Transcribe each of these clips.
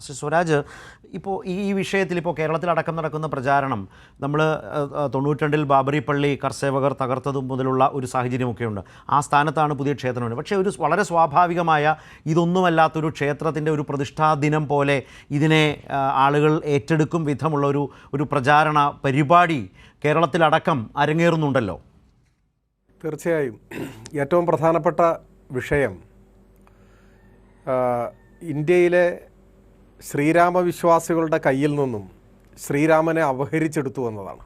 സ്വരാജ് ഇപ്പോൾ ഈ വിഷയത്തിൽ ഇപ്പോൾ കേരളത്തിലടക്കം നടക്കുന്ന പ്രചാരണം നമ്മൾ തൊണ്ണൂറ്റിരണ്ടിൽ ബാബറി പള്ളി കർസേവകർ തകർത്തതും മുതലുള്ള ഒരു സാഹചര്യമൊക്കെയുണ്ട്. ആ സ്ഥാനത്താണ് പുതിയ ക്ഷേത്രമുണ്ട്. പക്ഷേ ഒരു വളരെ സ്വാഭാവികമായ ഇതൊന്നുമല്ലാത്തൊരു ക്ഷേത്രത്തിന്റെ ഒരു പ്രതിഷ്ഠാ ദിനം പോലെ ഇതിനെ ആളുകൾ ഏറ്റെടുക്കും വിധമുള്ള ഒരു ഒരു പ്രചാരണ പരിപാടി കേരളത്തിലടക്കം അരങ്ങേറുന്നുണ്ടല്ലോ. തീർച്ചയായും. ഏറ്റവും പ്രധാനപ്പെട്ട വിഷയം ഇന്ത്യയിലെ ശ്രീരാമവിശ്വാസികളുടെ കയ്യിൽ നിന്നും ശ്രീരാമനെ അപഹരിച്ചെടുത്തു എന്നതാണ്.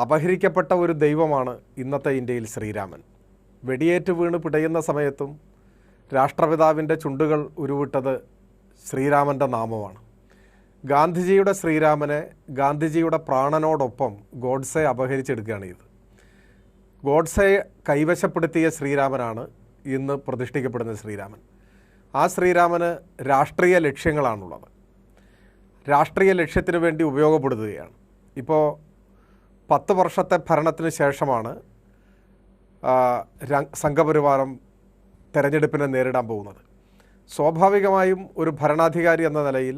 അപഹരിക്കപ്പെട്ട ഒരു ദൈവമാണ് ഇന്നത്തെ ഇന്ത്യയിൽ ശ്രീരാമൻ. വെടിയേറ്റ് വീണ് പിടയുന്ന സമയത്തും രാഷ്ട്രപിതാവിന്റെ ചുണ്ടുകൾ ഉരുവിട്ടത് ശ്രീരാമന്റെ നാമമാണ്. ഗാന്ധിജിയുടെ ശ്രീരാമനെ ഗാന്ധിജിയുടെ പ്രാണനോടൊപ്പം ഗോഡ്സെ അപഹരിച്ചെടുക്കുകയാണ് ഇത് ഗോഡ്സെ കൈവശപ്പെടുത്തിയ ശ്രീരാമനാണ് ഇന്ന് പ്രതിഷ്ഠിക്കപ്പെടുന്ന ശ്രീരാമൻ. ആ ശ്രീരാമന് രാഷ്ട്രീയ ലക്ഷ്യങ്ങളാണുള്ളത്. രാഷ്ട്രീയ ലക്ഷ്യത്തിന് വേണ്ടി ഉപയോഗപ്പെടുത്തുകയാണ്. ഇപ്പോൾ പത്ത് വർഷത്തെ ഭരണത്തിന് ശേഷമാണ് സംഘപരിവാരം തെരഞ്ഞെടുപ്പിനെ നേരിടാൻ പോകുന്നത്. സ്വാഭാവികമായും ഒരു ഭരണാധികാരി എന്ന നിലയിൽ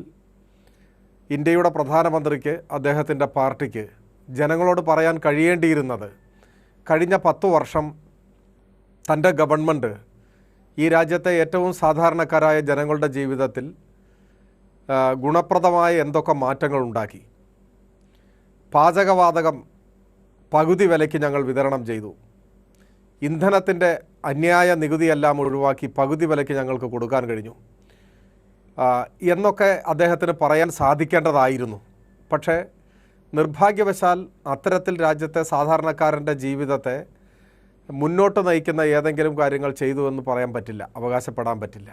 ഇന്ത്യയുടെ പ്രധാനമന്ത്രിക്ക് അദ്ദേഹത്തിന്റെ പാർട്ടിക്ക് ജനങ്ങളോട് പറയാൻ കഴിയേണ്ടിയിരുന്നത് കഴിഞ്ഞ പത്തു വർഷം തന്റെ ഗവൺമെന്റ് ഈ രാജ്യത്തെ ഏറ്റവും സാധാരണക്കാരായ ജനങ്ങളുടെ ജീവിതത്തിൽ ഗുണപ്രദമായ എന്തൊക്കെ മാറ്റങ്ങൾ ഉണ്ടാക്കി? പാചകവാതകം പകുതി വിലയ്ക്ക് ഞങ്ങൾ വിതരണം ചെയ്തു. ഇന്ധനത്തിന്റെ അന്യായ നികുതിയെല്ലാം ഒഴിവാക്കി പകുതി വിലയ്ക്ക് ഞങ്ങൾക്ക് കൊടുക്കാൻ കഴിഞ്ഞു. എന്നൊക്കെ അദ്ദേഹത്തിന് പറയാൻ സാധിക്കേണ്ടതായിരുന്നു. പക്ഷേ നിർഭാഗ്യവശാൽ അത്തരത്തിൽ രാജ്യത്തെ സാധാരണക്കാരന്റെ ജീവിതത്തെ മുന്നോട്ട് നയിക്കുന്ന ഏതെങ്കിലും കാര്യങ്ങൾ ചെയ്തു എന്ന് പറയാൻ പറ്റില്ല അവകാശപ്പെടാൻ പറ്റില്ല.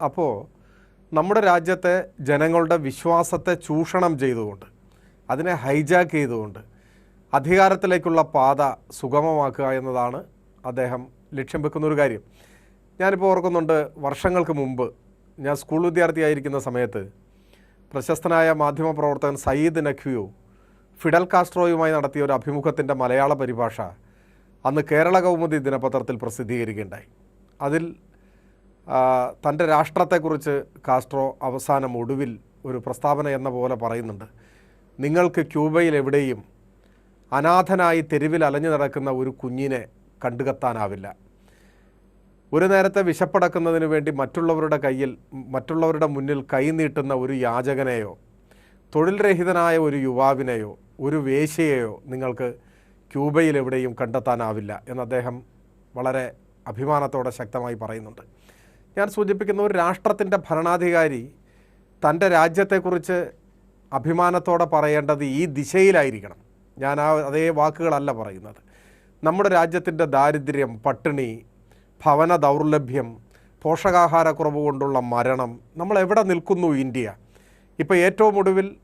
അപ്പോൾ നമ്മുടെ രാജ്യത്തെ ജനങ്ങളുടെ വിശ്വാസത്തെ ചൂഷണം ചെയ്തുകൊണ്ട് അതിനെ ഹൈജാക്ക് ചെയ്തുകൊണ്ട് അധികാരത്തിലേക്കുള്ള പാത സുഗമമാക്കുക എന്നതാണ് അദ്ദേഹം ലക്ഷ്യം വെക്കുന്ന ഒരു കാര്യം. ഞാനിപ്പോൾ ഓർക്കുന്നുണ്ട് വർഷങ്ങൾക്ക് മുമ്പ് ഞാൻ സ്കൂൾ വിദ്യാർത്ഥിയായിരിക്കുന്ന സമയത്ത് പ്രശസ്തനായ മാധ്യമപ്രവർത്തകൻ സയ്യിദ് നഖ്വിയു ഫിഡൽ കാസ്ട്രോയുമായി നടത്തിയ ഒരു അഭിമുഖത്തിന്റെ മലയാള പരിഭാഷ അന്ന് കേരള കൗമുദി ദിനപത്രത്തിൽ പ്രസിദ്ധീകരിക്കുകയുണ്ടായി. അതിൽ തന്റെ രാഷ്ട്രത്തെക്കുറിച്ച് കാസ്ട്രോ അവസാനം ഒടുവിൽ ഒരു പ്രസ്താവന എന്ന പോലെ പറയുന്നുണ്ട്. നിങ്ങൾക്ക് ക്യൂബയിൽ എവിടെയും അനാഥനായി തെരുവിൽ അലഞ്ഞു നടക്കുന്ന ഒരു കുഞ്ഞിനെ കണ്ടുകത്താനാവില്ല. ഒരു നേരത്തെ വിശപ്പടക്കുന്നതിന് വേണ്ടി മറ്റുള്ളവരുടെ കയ്യിൽ മറ്റുള്ളവരുടെ മുന്നിൽ കൈനീട്ടുന്ന ഒരു യാചകനെയോ തൊഴിൽരഹിതനായ ഒരു യുവാവിനെയോ ഒരു വേശ്യയെയോ നിങ്ങൾക്ക് ക്യൂബയിൽ എവിടെയും കണ്ടെത്താനാവില്ല എന്ന് അദ്ദേഹം വളരെ അഭിമാനത്തോടെ ശക്തമായി പറയുന്നുണ്ട്. ഞാൻ സൂചിപ്പിക്കുന്ന ഒരു രാഷ്ട്രത്തിന്റെ ഭരണാധികാരി തന്റെ രാജ്യത്തെക്കുറിച്ച് അഭിമാനത്തോടെ പറയേണ്ടത് ഈ ദിശയിലായിരിക്കണം. ഞാൻ ആ അതേ വാക്കുകളല്ല പറയുന്നത്. നമ്മുടെ രാജ്യത്തിന്റെ ദാരിദ്ര്യം പട്ടിണി ഭവന ദൗർലഭ്യം പോഷകാഹാരക്കുറവ് കൊണ്ടുള്ള മരണം നമ്മൾ എവിടെ നിൽക്കുന്നു ഇന്ത്യ? ഇപ്പോൾ ഏറ്റവും ഒടുവിൽ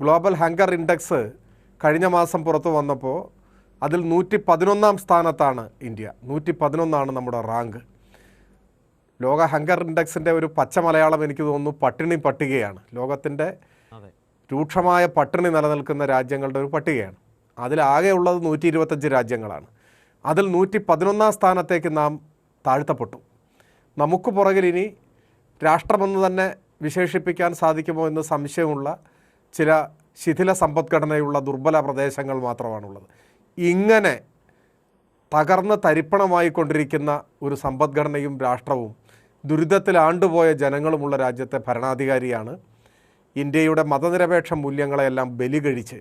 ഗ്ലോബൽ ഹങ്കർ ഇൻഡെക്സ് കഴിഞ്ഞ മാസം പുറത്തു വന്നപ്പോൾ അതിൽ നൂറ്റി പതിനൊന്നാം സ്ഥാനത്താണ് ഇന്ത്യ. നൂറ്റി പതിനൊന്നാണ് നമ്മുടെ റാങ്ക്. ലോക ഹങ്കർ ഇൻഡെക്സിന്റെ ഒരു പച്ച മലയാളം എനിക്ക് തോന്നുന്നു പട്ടിണി പട്ടികയാണ്. ലോകത്തിന്റെ രൂക്ഷമായ പട്ടിണി നിലനിൽക്കുന്ന രാജ്യങ്ങളുടെ ഒരു പട്ടികയാണ്. അതിലാകെ ഉള്ളത് നൂറ്റി ഇരുപത്തഞ്ച് രാജ്യങ്ങളാണ്. അതിൽ നൂറ്റി പതിനൊന്നാം സ്ഥാനത്തേക്ക് നാം താഴ്ത്തപ്പെട്ടു. നമുക്ക് പുറകിൽ ഇനി രാഷ്ട്രമെന്ന് തന്നെ വിശേഷിപ്പിക്കാൻ സാധിക്കുമോ എന്ന് സംശയമുള്ള ചില ശിഥില സമ്പദ്ഘടനയുള്ള ദുർബല പ്രദേശങ്ങൾ മാത്രമാണുള്ളത്. ഇങ്ങനെ തകർന്ന് തരിപ്പണമായിക്കൊണ്ടിരിക്കുന്ന ഒരു സമ്പദ്ഘടനയും രാഷ്ട്രവും ദുരിതത്തിൽ ആണ്ടുപോയ ജനങ്ങളുമുള്ള രാജ്യത്തെ ഭരണാധികാരിയാണ്. ഇന്ത്യയുടെ മതനിരപേക്ഷ മൂല്യങ്ങളെയെല്ലാം ബലി കഴിച്ച്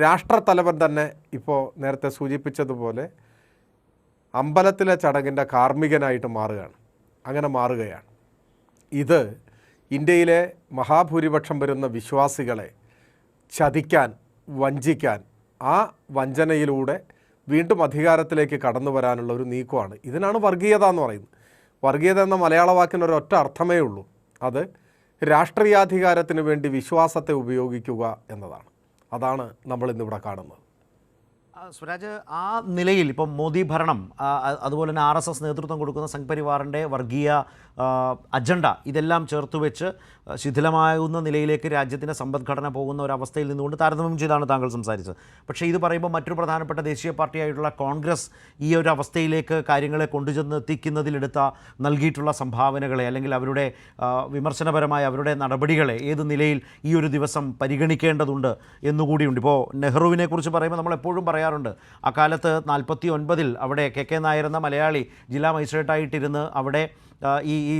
രാഷ്ട്രത്തലവൻ തന്നെ ഇപ്പോൾ നേരത്തെ സൂചിപ്പിച്ചതുപോലെ അമ്പലത്തിലെ ചടങ്ങിന്റെ കാർമ്മികനായിട്ട് മാറുകയാണ്. അങ്ങനെ മാറുകയാണ്. ഇത് ഇന്ത്യയിലെ മഹാഭൂരിപക്ഷം വരുന്ന വിശ്വാസികളെ ചതിക്കാൻ വഞ്ചിക്കാൻ ആ വഞ്ചനയിലൂടെ വീണ്ടും അധികാരത്തിലേക്ക് കടന്നു വരാനുള്ള ഒരു നീക്കമാണ്. ഇതിനാണ് വർഗീയത എന്ന് പറയുന്നത്. വർഗീയത എന്ന മലയാള വാക്കിന് ഒരൊറ്റ അർത്ഥമേ ഉള്ളൂ. അത് രാഷ്ട്രീയാധികാരത്തിന് വേണ്ടി വിശ്വാസത്തെ ഉപയോഗിക്കുക എന്നതാണ്. അതാണ് നമ്മൾ ഇന്നിവിടെ കാണുന്നത്. സ്വരാജ് ആ നിലയിൽ ഇപ്പം മോദി ഭരണം അതുപോലെ തന്നെ ആർ എസ് എസ് നേതൃത്വം കൊടുക്കുന്ന സംഘപരിവാറിന്റെ വർഗീയ അജണ്ട ഇതെല്ലാം ചേർത്ത് വെച്ച് ശിഥിലമാകുന്ന നിലയിലേക്ക് രാജ്യത്തിന്റെ സമ്പദ്ഘടന പോകുന്ന ഒരു അവസ്ഥയിൽ നിന്നുകൊണ്ട് താരതമ്യം ചെയ്താണ് താങ്കൾ സംസാരിച്ചത്. പക്ഷേ ഇത് പറയുമ്പോൾ മറ്റൊരു പ്രധാനപ്പെട്ട ദേശീയ പാർട്ടിയായിട്ടുള്ള കോൺഗ്രസ് ഈ ഒരു അവസ്ഥയിലേക്ക് കാര്യങ്ങളെ കൊണ്ടുചെന്ന് എത്തിക്കുന്നതിലെടുത്ത നൽകിയിട്ടുള്ള സംഭാവനകളെ അല്ലെങ്കിൽ അവരുടെ വിമർശനപരമായ അവരുടെ നടപടികളെ ഏത് നിലയിൽ ഈ ഒരു ദിവസം പരിഗണിക്കേണ്ടതുണ്ട് എന്നുകൂടിയുണ്ട്. ഇപ്പോൾ നെഹ്റുവിനെ കുറിച്ച് പറയുമ്പോൾ നമ്മൾ എപ്പോഴും പറയാറുണ്ട്. അക്കാലത്ത് നാൽപ്പത്തി ഒൻപതിൽ അവിടെ കെ കെ നായർ എന്ന മലയാളി ജില്ലാ മജിസ്ട്രേറ്റായിട്ടിരുന്ന് അവിടെ ഈ ഈ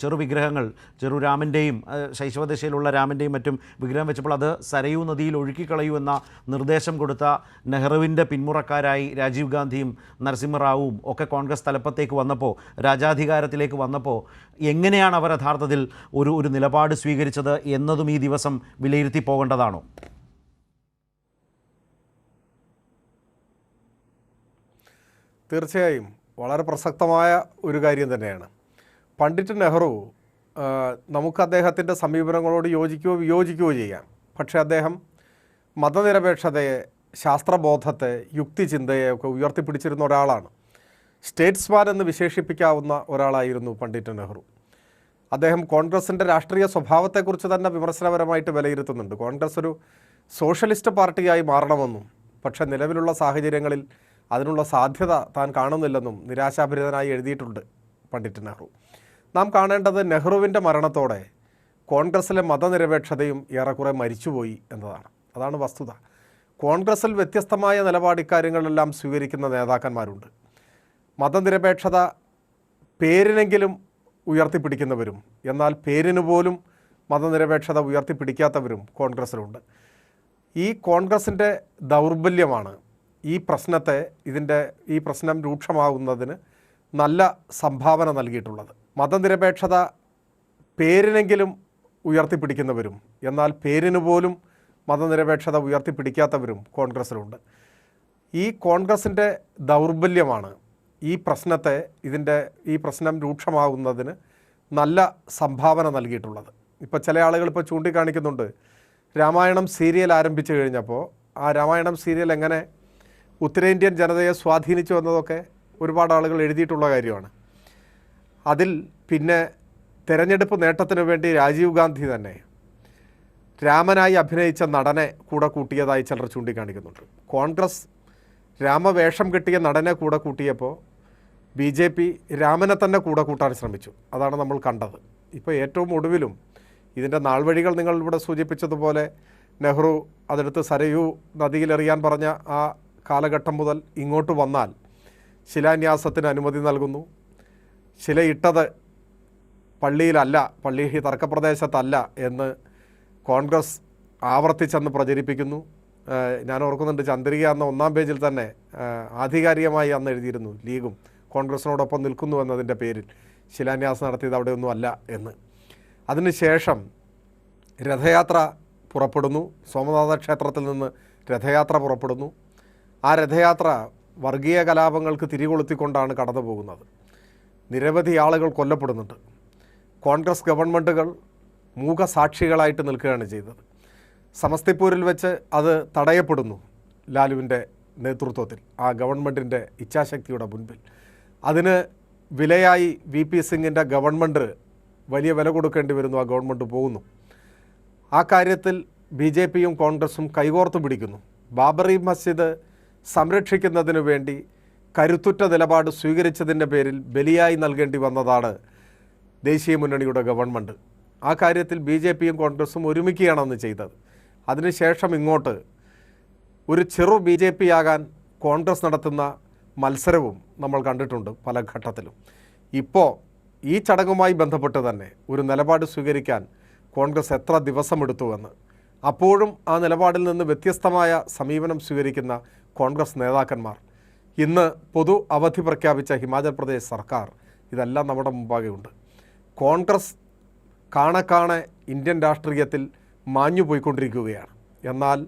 ചെറു വിഗ്രഹങ്ങൾ ചെറു രാമന്റെയും ശൈശവദശയിലുള്ള രാമന്റെയും മറ്റും വിഗ്രഹം വെച്ചപ്പോൾ അത് സരയൂ നദിയിൽ ഒഴുക്കിക്കളയൂ എന്ന നിർദ്ദേശം കൊടുത്ത നെഹ്റുവിന്റെ പിന്മുറക്കാരായി രാജീവ് ഗാന്ധിയും നരസിംഹറാവുവും ഒക്കെ കോൺഗ്രസ് തലപ്പത്തേക്ക് വന്നപ്പോൾ രാജാധികാരത്തിലേക്ക് വന്നപ്പോൾ എങ്ങനെയാണ് അവർ യഥാർത്ഥത്തിൽ ഒരു ഒരു നിലപാട് സ്വീകരിച്ചത് എന്നതും ഈ ദിവസം വിലയിരുത്തി പോകേണ്ടതാണോ? തീർച്ചയായും വളരെ പ്രസക്തമായ ഒരു കാര്യം തന്നെയാണ്. പണ്ഡിറ്റ് നെഹ്റു നമുക്ക് അദ്ദേഹത്തിന്റെ സമീപനങ്ങളോട് യോജിക്കുകയോ വിയോജിക്കുകയോ ചെയ്യാം. പക്ഷേ അദ്ദേഹം മതനിരപേക്ഷതയെ ശാസ്ത്രബോധത്തെ യുക്തിചിന്തയെ ഒക്കെ ഉയർത്തിപ്പിടിച്ചിരുന്ന ഒരാളാണ്. സ്റ്റേറ്റ്സ്മാൻ എന്ന് വിശേഷിപ്പിക്കാവുന്ന ഒരാളായിരുന്നു പണ്ഡിറ്റ് നെഹ്റു. അദ്ദേഹം കോൺഗ്രസിന്റെ രാഷ്ട്രീയ സ്വഭാവത്തെക്കുറിച്ച് തന്നെ വിമർശനപരമായിട്ട് വിലയിരുത്തുന്നുണ്ട്. കോൺഗ്രസ് ഒരു സോഷ്യലിസ്റ്റ് പാർട്ടിയായി മാറണമെന്നും പക്ഷേ നിലവിലുള്ള സാഹചര്യങ്ങളിൽ അതിനുള്ള സാധ്യത താൻ കാണുന്നില്ലെന്നും നിരാശാഭരിതനായി എഴുതിയിട്ടുണ്ട് പണ്ഡിറ്റ് നെഹ്റു. നാം കാണേണ്ടത് നെഹ്റുവിന്റെ മരണത്തോടെ കോൺഗ്രസ്സിലെ മതനിരപേക്ഷതയും ഏറെക്കുറെ മരിച്ചുപോയി എന്നതാണ്. അതാണ് വസ്തുത. കോൺഗ്രസ്സിൽ വ്യത്യസ്തമായ നിലപാട് ഇക്കാര്യങ്ങളിലെല്ലാം സ്വീകരിക്കുന്ന നേതാക്കന്മാരുണ്ട്. മതനിരപേക്ഷത പേരിനെങ്കിലും ഉയർത്തിപ്പിടിക്കുന്നവരും എന്നാൽ പേരിന് പോലും മതനിരപേക്ഷത ഉയർത്തിപ്പിടിക്കാത്തവരും കോൺഗ്രസ്സിലുണ്ട്. ഈ കോൺഗ്രസിന്റെ ദൗർബല്യമാണ് ഈ പ്രശ്നത്തെ ഇതിന്റെ ഈ പ്രശ്നം രൂക്ഷമാകുന്നതിന് നല്ല സംഭാവന നൽകിയിട്ടുള്ളത്. മതനിരപേക്ഷത പേരിനെങ്കിലും ഉയർത്തിപ്പിടിക്കുന്നവരും എന്നാൽ പേരിന് പോലും മതനിരപേക്ഷത ഉയർത്തിപ്പിടിക്കാത്തവരും കോൺഗ്രസ്സിലുണ്ട്. ഈ കോൺഗ്രസിന്റെ ദൗർബല്യമാണ് ഈ പ്രശ്നത്തെ ഇതിന്റെ ഈ പ്രശ്നം രൂക്ഷമാകുന്നതിന് നല്ല സംഭാവന നൽകിയിട്ടുള്ളത്. ഇപ്പോൾ ചില ആളുകൾ ഇപ്പോൾ ചൂണ്ടിക്കാണിക്കുന്നുണ്ട് രാമായണം സീരിയൽ ആരംഭിച്ചു കഴിഞ്ഞപ്പോൾ ആ രാമായണം സീരിയൽ എങ്ങനെ ഉത്തരേന്ത്യൻ ജനതയെ സ്വാധീനിച്ചു എന്നതൊക്കെ ഒരുപാട് ആളുകൾ എഴുതിയിട്ടുള്ള കാര്യമാണ്. അതിൽ പിന്നെ തെരഞ്ഞെടുപ്പ് നേട്ടത്തിന് വേണ്ടി രാജീവ് ഗാന്ധി തന്നെ രാമനായി അഭിനയിച്ച നടനെ കൂടെ കൂട്ടിയതായി ചിലർ ചൂണ്ടിക്കാണിക്കുന്നുണ്ട്. കോൺഗ്രസ് രാമവേഷം കെട്ടിയ നടനെ കൂടെ കൂട്ടിയപ്പോൾ ബി ജെ പി രാമനെ തന്നെ കൂടെ കൂട്ടാൻ ശ്രമിച്ചു. അതാണ് നമ്മൾ കണ്ടത്. ഇപ്പോൾ ഏറ്റവും ഒടുവിലും ഇതിന്റെ നാൾവഴികൾ നിങ്ങൾ ഇവിടെ സൂചിപ്പിച്ചതുപോലെ നെഹ്റു അതെടുത്ത് സരയൂ നദിയിലെറിയാൻ പറഞ്ഞ ആ കാലഘട്ടം മുതൽ ഇങ്ങോട്ട് വന്നാൽ ശിലാന്യാസത്തിന് അനുമതി നൽകുന്നു. ശിലയിട്ടത് പള്ളിയിലല്ല പള്ളി തർക്കപ്രദേശത്തല്ല എന്ന് കോൺഗ്രസ് ആവർത്തിച്ചെന്ന് പ്രചരിപ്പിക്കുന്നു. ഞാൻ ഓർക്കുന്നുണ്ട് ചന്ദ്രിക എന്ന ഒന്നാം പേജിൽ തന്നെ ആധികാരികമായി അന്ന് എഴുതിയിരുന്നു ലീഗും കോൺഗ്രസിനോടൊപ്പം നിൽക്കുന്നു എന്നതിന്റെ പേരിൽ. ശിലാന്യാസം നടത്തിയത് അവിടെയൊന്നും അല്ല എന്ന്. അതിനുശേഷം രഥയാത്ര പുറപ്പെടുന്നു. സോമനാഥ ക്ഷേത്രത്തിൽ നിന്ന് രഥയാത്ര പുറപ്പെടുന്നു. ആ രഥയാത്ര വർഗീയ കലാപങ്ങൾക്ക് തിരികൊളുത്തിക്കൊണ്ടാണ് കടന്നു പോകുന്നത് നിരവധി ആളുകൾ കൊല്ലപ്പെടുന്നുണ്ട്. കോൺഗ്രസ് ഗവൺമെന്റുകൾ മൂകസാക്ഷികളായിട്ട് നിൽക്കുകയാണ് ചെയ്തത്. സമസ്തിപ്പൂരിൽ വെച്ച് അത് തടയപ്പെടുന്നു ലാലുവിന്റെ നേതൃത്വത്തിൽ ആ ഗവൺമെന്റിന്റെ ഇച്ഛാശക്തിയുടെ മുൻപിൽ. അതിന് വിലയായി വി പി സിംഗിന്റെ ഗവൺമെന്റ് വലിയ വില കൊടുക്കേണ്ടി വരുന്നു ആ ഗവൺമെന്റ് പോകുന്നു. ആ കാര്യത്തിൽ ബി ജെ പിയും കോൺഗ്രസും കൈകോർത്ത് പിടിക്കുന്നു. ബാബറി മസ്ജിദ് സംരക്ഷിക്കുന്നതിന് വേണ്ടി കരുത്തുറ്റ നിലപാട് സ്വീകരിച്ചതിന്റെ പേരിൽ ബലിയായി നൽകേണ്ടി വന്നതാണ് ദേശീയ മുന്നണിയുടെ ഗവൺമെന്റ്. ആ കാര്യത്തിൽ ബി ജെ പിയും കോൺഗ്രസും ഒരുമിക്കുകയാണെന്ന് ചെയ്തത്. അതിനുശേഷം ഇങ്ങോട്ട് ഒരു ചെറു ബി ജെ പി ആകാൻ കോൺഗ്രസ് നടത്തുന്ന മത്സരവും നമ്മൾ കണ്ടിട്ടുണ്ട് പല ഘട്ടത്തിലും. ഇപ്പോൾ ഈ ചടങ്ങുമായി ബന്ധപ്പെട്ട് തന്നെ ഒരു നിലപാട് സ്വീകരിക്കാൻ കോൺഗ്രസ് എത്ര ദിവസമെടുത്തുവെന്ന്. അപ്പോഴും ആ നിലപാടിൽ നിന്ന് വ്യത്യസ്തമായ സമീപനം സ്വീകരിക്കുന്ന കോൺഗ്രസ് നേതാക്കന്മാർ. ഇന്ന് പൊതു അവധി പ്രഖ്യാപിച്ച ഹിമാചൽ പ്രദേശ് സർക്കാർ ഇതെല്ലാം നമ്മുടെ മുമ്പാകെയുണ്ട് കോൺഗ്രസ് കാണെ കാണെ ഇന്ത്യൻ രാഷ്ട്രീയത്തിൽ മാഞ്ഞു പോയിക്കൊണ്ടിരിക്കുകയാണ്. എന്നാൽ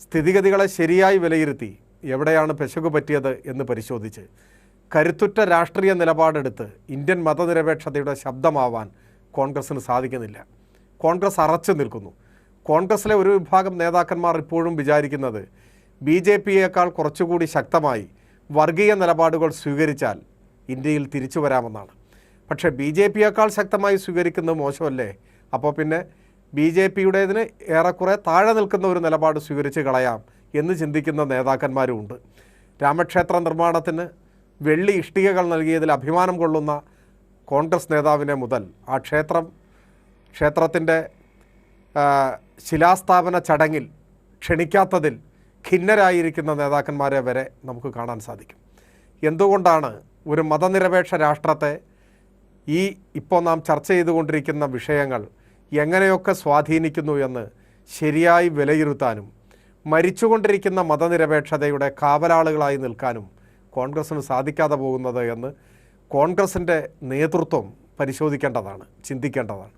സ്ഥിതിഗതികളെ ശരിയായി വിലയിരുത്തി എവിടെയാണ് പെശകു പറ്റിയത് എന്ന് പരിശോധിച്ച് കരുത്തുറ്റ രാഷ്ട്രീയ നിലപാടെടുത്ത് ഇന്ത്യൻ മതനിരപേക്ഷതയുടെ ശബ്ദമാവാൻ കോൺഗ്രസ്സിന് സാധിക്കുന്നില്ല. കോൺഗ്രസ് അറച്ചു നിൽക്കുന്നു. കോൺഗ്രസ്സിലെ ഒരു വിഭാഗം നേതാക്കന്മാർ ഇപ്പോഴും വിചാരിക്കുന്നത് ബി ജെ പിയേക്കാൾ കുറച്ചുകൂടി ശക്തമായി വർഗീയ നിലപാടുകൾ സ്വീകരിച്ചാൽ ഇന്ത്യയിൽ തിരിച്ചു വരാമെന്നാണ്. പക്ഷേ ബി ജെ പിയേക്കാൾ ശക്തമായി സ്വീകരിക്കുന്നത് മോശമല്ലേ? അപ്പോൾ പിന്നെ ബി ജെ പിയുടേതിന് ഏറെക്കുറെ താഴെ നിൽക്കുന്ന ഒരു നിലപാട് സ്വീകരിച്ച് കളയാം എന്ന് ചിന്തിക്കുന്ന നേതാക്കന്മാരുമുണ്ട് രാമക്ഷേത്ര നിർമ്മാണത്തിന് വെള്ളി ഇഷ്ടികകൾ നൽകിയതിൽ അഭിമാനം കൊള്ളുന്ന കോൺഗ്രസ് നേതാവിനെ മുതൽ ആ ക്ഷേത്രം ക്ഷേത്രത്തിന്റെ ശിലാസ്ഥാപന ചടങ്ങിൽ ക്ഷണിക്കാത്തതിൽ ഖിന്നരായിരിക്കുന്ന നേതാക്കന്മാരെ വരെ നമുക്ക് കാണാൻ സാധിക്കും. എന്തുകൊണ്ടാണ് ഒരു മതനിരപേക്ഷ രാഷ്ട്രത്തെ ഈ ഇപ്പോൾ നാം ചർച്ച ചെയ്തുകൊണ്ടിരിക്കുന്ന വിഷയങ്ങൾ എങ്ങനെയൊക്കെ സ്വാധീനിക്കുന്നു എന്ന് ശരിയായി വിലയിരുത്താനും മരിച്ചുകൊണ്ടിരിക്കുന്ന മതനിരപേക്ഷതയുടെ കാവലാളുകളായി നിൽക്കാനും കോൺഗ്രസ്സിന് സാധിക്കാതെ പോകുന്നത് എന്ന് കോൺഗ്രസിന്റെ നേതൃത്വം പരിശോധിക്കേണ്ടതാണ് ചിന്തിക്കേണ്ടതാണ്.